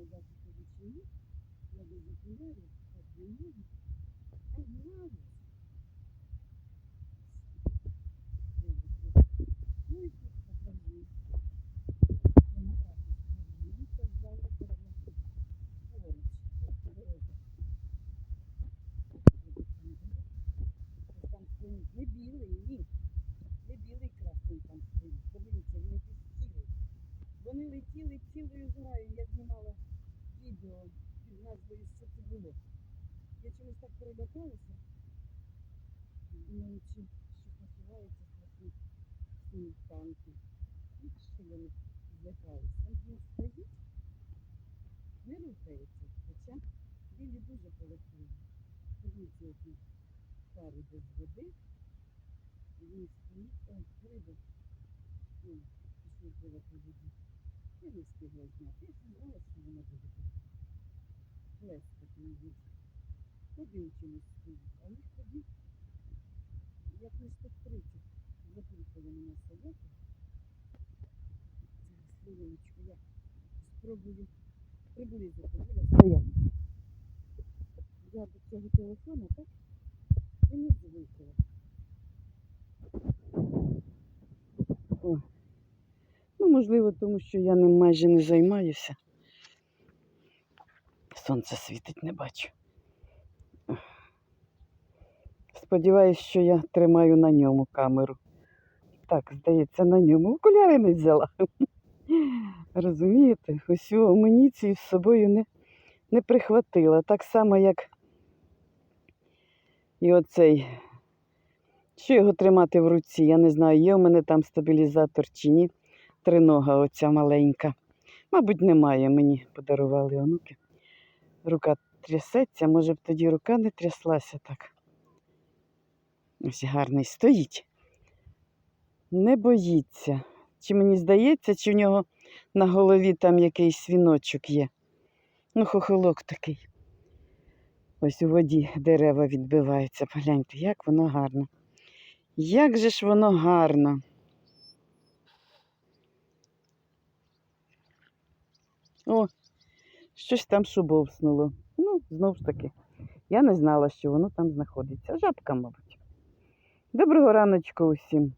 Ні, я без окулярів, так. А зараз. Ну і тут покажу. На не білий, ні. Не білий красний там стоїть. Подивіться, він якийсь цілий. Вони летіли цілою зграю. Я знімала відео під назвою Що це було. Я чомусь так перелякалася. Думаю, чи щось насувається страшні танки. І що вони злякались. Там він стоїть, не рухається. Хоча білі дуже полетіли. Подивіться, які пари без води. Він стоїть, ой, риба. Ну, пливати в воді. Я не встигла зняти. Я знала, що вона буде тут. Плескати на чимось стоїть, а їх як не 130, заприкали мене собаки. Зараз хвилиночку, я спробую приблизити. Біля стояти. Я до цього телефона, так? І не звикла. О. Ну, можливо, тому що я ним майже не займаюся. Сонце світить, не бачу. Сподіваюсь, що я тримаю на ньому камеру. Так, здається, на ньому окуляри не взяла. Розумієте, усю амуніцію з собою не, не прихватила. Так само, як і оцей. Що його тримати в руці? Я не знаю, є у мене там стабілізатор чи ні. Тринога оця маленька. Мабуть, немає, мені подарували онуки. Рука трясеться, може б тоді рука не тряслася так. Ось гарний стоїть. Не боїться. Чи мені здається, чи в нього на голові там якийсь віночок є. Ну, хохолок такий. Ось у воді дерева відбиваються. Погляньте, як воно гарно. Як же ж воно гарно. О, щось там шубовснуло. Ну, знов ж таки, я не знала, що воно там знаходиться. Жабка, мабуть. Доброго раночку усім.